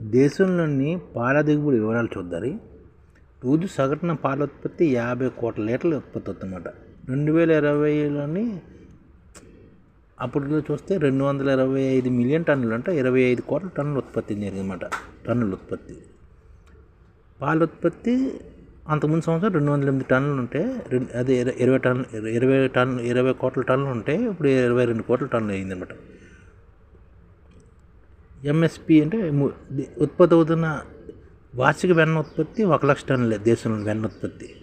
దేశంలోని పాల దిగుబడి వివరాలు చూద్దాం రోజు సగటున పాల ఉత్పత్తి యాభై కోట్ల లీటర్లు ఉత్పత్తి అవుతుందన్నమాట. రెండు వేల ఇరవైలోని అప్పట్లో చూస్తే రెండు వందల ఇరవై ఐదు మిలియన్ టన్నులు అంటే ఇరవై ఐదు కోట్ల టన్నులు ఉత్పత్తి జరిగిందన్నమాట. టన్నుల ఉత్పత్తి. పాల ఉత్పత్తి అంతకుముందు సంవత్సరం రెండు వందల ఎనిమిది టన్నులు ఉంటే రెండు అదే ఇరవై టన్ను ఇరవై టన్ను ఇరవై కోట్ల టన్నులు ఉంటే ఇప్పుడు ఇరవై రెండు కోట్ల టన్నులు అయిందన్నమాట. ఎంఎస్పి అంటే ఉత్పత్తి అవుతున్న వార్షిక వెన్న ఉత్పత్తి ఒక లక్ష టన్నులే దేశంలో వెన్న ఉత్పత్తి.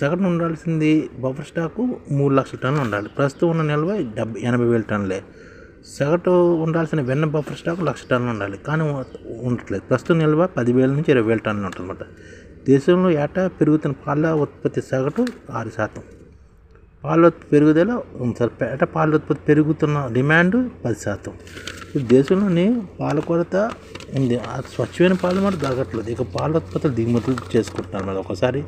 సగటున ఉండాల్సింది బఫర్ స్టాకు మూడు లక్షల టన్నులు ఉండాలి. ప్రస్తుతం ఉన్న నిల్వ డెబ్బై ఎనభై వేల టన్నులే. సగటు ఉండాల్సిన వెన్న బఫర్ స్టాక్ లక్ష టన్నులు ఉండాలి. కానీ ఉండట్లేదు. ప్రస్తుతం నిల్వ పదివేల నుంచి ఇరవై వేల టన్నులు ఉంటుందన్నమాట. దేశంలో ఏటా పెరుగుతున్న పాల ఉత్పత్తి సగటు ఆరు శాతం. పాల ఉత్పత్తి పెరుగుదల ఉంది సార్ పేట పాల ఉత్పత్తి పెరుగుతున్న డిమాండ్ పది శాతం. దేశంలోని పాల కొరత ఉంది. స్వచ్ఛమైన పాలు మాట దొరకట్లేదు. ఇక పాల ఉత్పత్తులు దిగుమతులు చేసుకుంటున్నారు మరి ఒకసారి.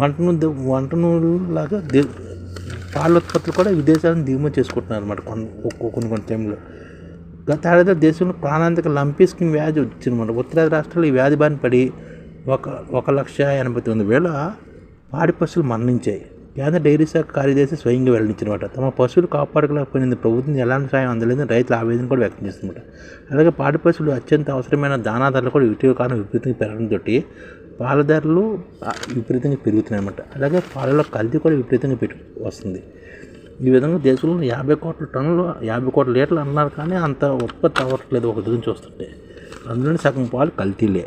వంట నూనె వంట నూనెలాగా పాల ఉత్పత్తులు కూడా విదేశాలను దిగుమతి చేసుకుంటున్నారు అనమాట కొన్ని కొన్ని కొన్ని టైంలో. గత ఏడాది దేశంలో ప్రాణాంతక లంపీ స్కిన్ వ్యాధి వచ్చిందన్నమాట ఉత్తరాది రాష్ట్రాలు ఈ వ్యాధి బారిన పడి ఒక ఒక లక్ష ఎనభై తొమ్మిది వేల పాడి పశువులు మరణించాయి. కేంద్ర డైరీ శాఖ కార్యదర్శి స్వయంగా వెల్లడించినమాట. తమ పశువులు కాపాడుకోలేకపోయింది ప్రభుత్వం ఎలాంటి సాయం అందలేదని రైతుల ఆవేదన కూడా వ్యక్తం చేస్తున్నమాట. అలాగే పాడి పశువులు అత్యంత అవసరమైన దానా ధరలు కూడా ఇటీవల కాలం విపరీతంగా పెరగడంతో పాల ధరలు విపరీతంగా పెరుగుతున్నాయన్నమాట. అలాగే పాలలో కల్తీ కూడా విపరీతంగా పెట్టు వస్తుంది. ఈ విధంగా దేశంలో యాభై కోట్ల టన్నులు యాభై కోట్ల లీటర్లు అన్నారు కానీ అంత ఉత్పత్తి అవ్వట్లేదు ఒక దగ్గర చూస్తుంటే అందులోనే సగం పాలు కల్తీలే.